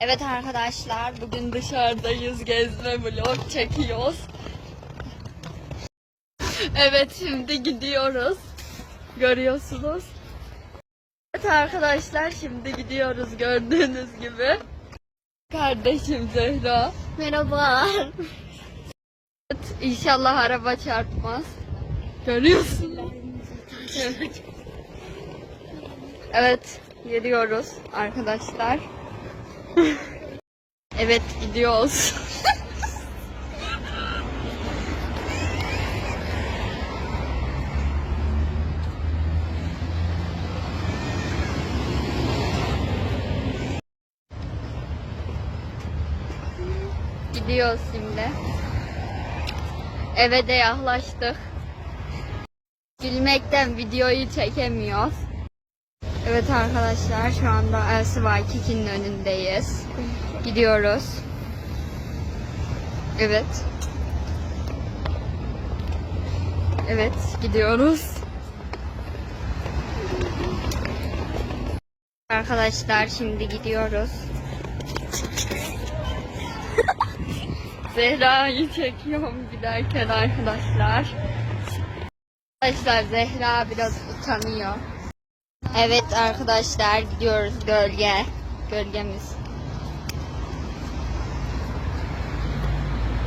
Evet arkadaşlar bugün dışarıdayız gezme vlog çekiyoruz. Evet şimdi gidiyoruz. Görüyorsunuz. Evet arkadaşlar şimdi gidiyoruz gördüğünüz gibi. Kardeşim Zehra. Merhaba. Evet, inşallah araba çarpmaz. Görüyorsunuz. Evet. Evet gidiyoruz arkadaşlar. Evet gidiyoruz. Gidiyoruz şimdi. Eve de yaklaştık. Gülmekten videoyu çekemiyoruz. Evet arkadaşlar şu anda Elsi Waikiki'nin önündeyiz. Gidiyoruz. Evet. Evet gidiyoruz. Arkadaşlar şimdi gidiyoruz. Zehra'yı çekiyorum giderken arkadaşlar. Arkadaşlar Zehra biraz utanıyor. Evet arkadaşlar gidiyoruz gölge. Gölgemiz.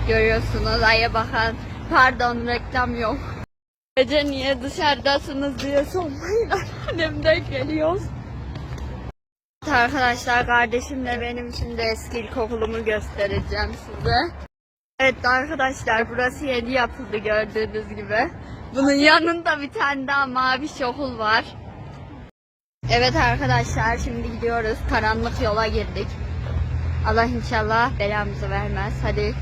Görüyorsunuz aya bakan. Pardon reklam yok. Gece niye dışarıdasınız diye sormayın. Annemden geliyoruz. Evet Arkadaşlar kardeşimle benim şimdi eski ilkokulumu göstereceğim size. Evet arkadaşlar burası yeni yapıldı gördüğünüz gibi. Bunun yanında bir tane daha mavi okul var. Evet arkadaşlar şimdi gidiyoruz. Karanlık yola girdik. Allah inşallah belamızı vermez. Hadi.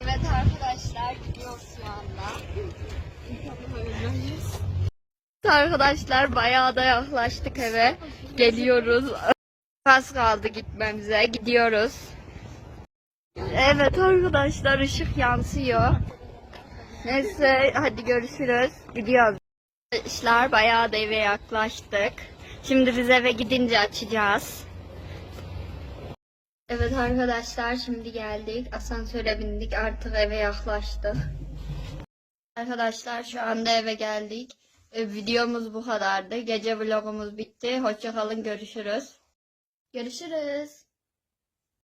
Evet arkadaşlar gidiyoruz şu anda. Arkadaşlar bayağı da yaklaştık eve. Geliyoruz. Az kaldı gitmemize. Gidiyoruz. Evet arkadaşlar ışık yansıyor. Neyse hadi görüşürüz. Gidiyoruz. Arkadaşlar bayağı da eve yaklaştık. Şimdi biz eve gidince açacağız. Evet arkadaşlar şimdi geldik. Asansöre bindik artık eve yaklaştık. Arkadaşlar şu anda eve geldik. E, videomuz bu kadardı. Gece vlogumuz bitti. Hoşçakalın görüşürüz. Görüşürüz.